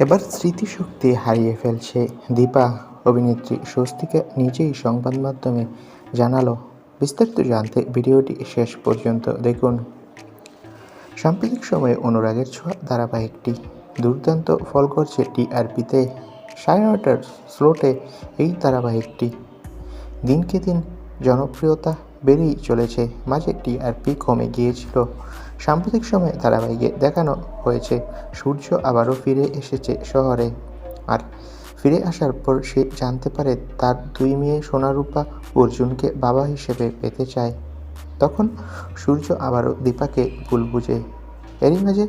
এবার স্মৃতিশক্তি হারিয়ে ফেলছে দীপা। অভিনেত্রী স্বস্তিকা নিজেই সংবাদ মাধ্যমে জানালো। বিস্তারিত জানতে ভিডিওটি শেষ পর্যন্ত দেখুন। সাম্প্রতিক সময়ে অনুরাগের ছোঁয়া ধারাবাহিকটি দুর্দান্ত ফল করছে টিআরপিতে। সাড়ে নটার স্লোটে এই ধারাবাহিকটি দিনকে দিন জনপ্রিয়তা বেড়েই চলেছে। মাঝে টিআরপি কমে গিয়েছিল। সাম্প্রতিক সময়ে ধারাবাহিকে দেখানো হয়েছে, সূর্য আবারও ফিরে এসেছে শহরে। আর ফিরে আসার পর সে জানতে পারে, তার দুই মেয়ে সোনারূপা অর্জুনকে বাবা হিসেবে পেতে চায়। তখন সূর্য আবারও দীপাকে ভুল বুঝে। এরই মাঝে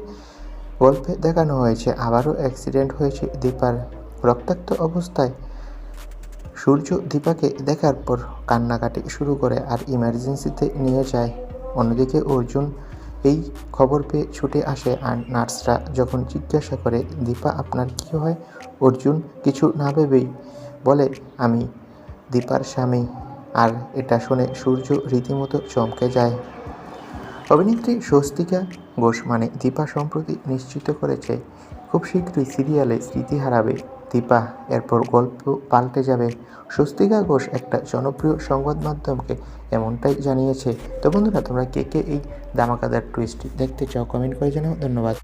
গল্পে দেখানো হয়েছে, আবারও অ্যাক্সিডেন্ট হয়েছে দীপার। রক্তাক্ত অবস্থায় সূর্য দীপাকে দেখার পর কান্নাকাটি শুরু করে আর ইমার্জেন্সিতে নিয়ে যায়। অন্যদিকে অর্জুন এই খবর পেয়ে ছুটে আসে আর নার্সরা যখন জিজ্ঞাসা করে, দীপা, আপনার কী হয়? অর্জুন, কিছু না ভেবেই। বলে, আমি দীপার স্বামী। আর এটা শুনে সূর্য রীতিমতো চমকে যায়। অভিনেত্রী স্বস্তিকা ঘোষ মানে দীপা সম্প্রতি নিশ্চিত করেছে, খুব শীঘ্রই সিরিয়ালে স্মৃতি হারাবে। দীপা এরপর গল্প পাল্টে যাবে। স্বস্তিকা ঘোষ একটা জনপ্রিয় সংবাদ মাধ্যমকে এমনটাই জানিয়েছে। তো বন্ধুরা, তোমরা কে কে এই দামাকাদার টুইস্ট দেখতে চাও? কমেন্ট করে জানাও। ধন্যবাদ।